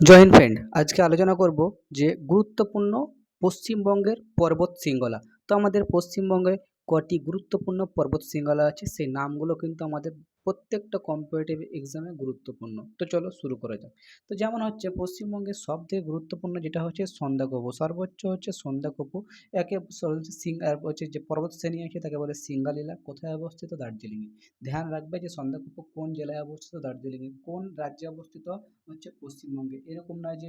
জয় Hind friend আজকে আলোচনা করব যে গুরুত্বপূর্ণ পশ্চিমবঙ্গের পর্বত শৃঙ্গলা তো আমাদের পশ্চিমবঙ্গে কটি গুরুত্বপূর্ণ পর্বত শৃঙ্খলা আছে, সেই নামগুলো কিন্তু আমাদের প্রত্যেকটা কম্পিটিটিভ এক্সামে গুরুত্বপূর্ণ। তো চলো শুরু করা যাক। তো যেমন হচ্ছে পশ্চিমবঙ্গের সবথেকে গুরুত্বপূর্ণ যেটা হচ্ছে সন্ধ্যাকপু। সর্বোচ্চ হচ্ছে সন্ধ্যাকপু, একে সিং হচ্ছে যে পর্বত শ্রেণি আছে তাকে বলে সিঙ্গালীলা। কোথায় অবস্থিত? দার্জিলিংয়ে। ধ্যান রাখবে যে সন্ধ্যাকপু কোন জেলায় অবস্থিত? দার্জিলিংয়ে। কোন রাজ্যে অবস্থিত? হচ্ছে পশ্চিমবঙ্গে। এরকম নয় যে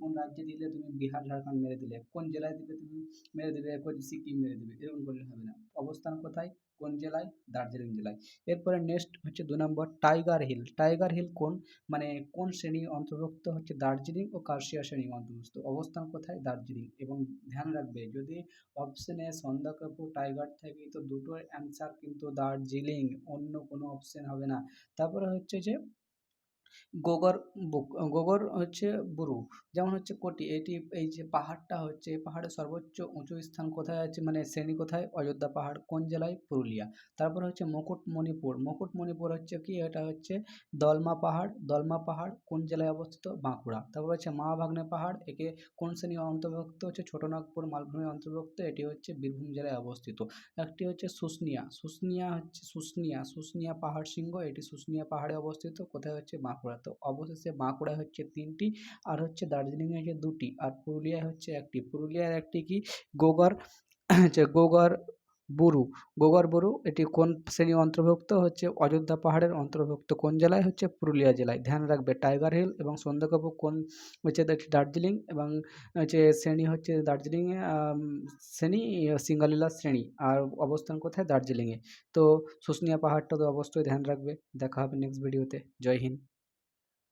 কোন রাজ্যে দিলে তুমি বিহার, ঝাড়খণ্ড মেরে দিলে, কোন জেলায় দিলে তুমি মেরে কোন সিকিম মেরে দেবে। এরকম করলে হবে অবস্থান কোথায়? কোন জেলায়? দার্জিলিং জেলায়। এরপরে নেক্সট হচ্ছে দু number Tiger Hill Tiger Hill কোন? মানে কোন শ্রেণির অন্তর্ভুক্ত হচ্ছে দার্জিলিং ও কার্শিয়া শ্রেণির অন্তর্ভুক্ত? অবস্থান কোথায়? দার্জিলিং। এবং ধ্যান রাখবে, যদি অপশনে সন্ধ্যাকপু টাইগার থাকে, তো দুটোর অ্যান্সার কিন্তু দার্জিলিং। অন্য কোনো অপশান হবে না। তারপরে হচ্ছে যে গোগর গোগর হচ্ছে বুরু, যেমন হচ্ছে কোটি, এটি এই যে পাহাড়টা হচ্ছে, এই পাহাড়ের সর্বোচ্চ উঁচু স্থান কোথায় আছে মানে শ্রেণি কোথায়? অযোধ্যা পাহাড়, কোন জেলায়? পুরুলিয়া। তারপর হচ্ছে মুকুটমণিপুর মুকুটমণিপুর হচ্ছে কি? এটা হচ্ছে দলমা পাহাড় দলমা পাহাড় কোন জেলায় অবস্থিত? বাঁকুড়া। তারপর হচ্ছে মা ভাগ্নে পাহাড়, একে কোন শ্রেণির অন্তর্ভুক্ত? হচ্ছে ছোটনাগপুর মালভূমি অন্তর্ভুক্ত, এটি হচ্ছে বীরভূম জেলায় অবস্থিত। একটি হচ্ছে শুষ্নিয়া শুষ্নিয়া হচ্ছে শুষ্নিয়া শুষ্নিয়া পাহাড় শৃঙ্গ, এটি শুষ্নিয়া পাহাড়ে অবস্থিত, কোথায় হচ্ছে? বাঁকুড়া। তো অবশেষে বাঁকুড়ায় হচ্ছে তিনটি, আর হচ্ছে দার্জিলিংয়ে হচ্ছে দুটি, আর পুরুলিয়ায় হচ্ছে একটি। পুরুলিয়ার একটি কি? গোগর, হচ্ছে গোগর বুরু। গোগর বুরু, এটি কোন শ্রেণির অন্তর্ভুক্ত? হচ্ছে অযোধ্যা পাহাড়ের অন্তর্ভুক্ত। কোন জেলায়? হচ্ছে পুরুলিয়া জেলায়। ধ্যান রাখবে, টাইগার হিল এবং সন্ধ্যাকপু কোন হচ্ছে দার্জিলিং এবং হচ্ছে শ্রেণি হচ্ছে দার্জিলিংয়ে শ্রেণি, সিঙ্গালীলা শ্রেণি, আর অবস্থান কোথায়? দার্জিলিংয়ে। তো শুশুনিয়া পাহাড়টা তো অবশ্যই ধ্যান রাখবে। দেখা হবে নেক্সট ভিডিওতে জয় হিন্দ।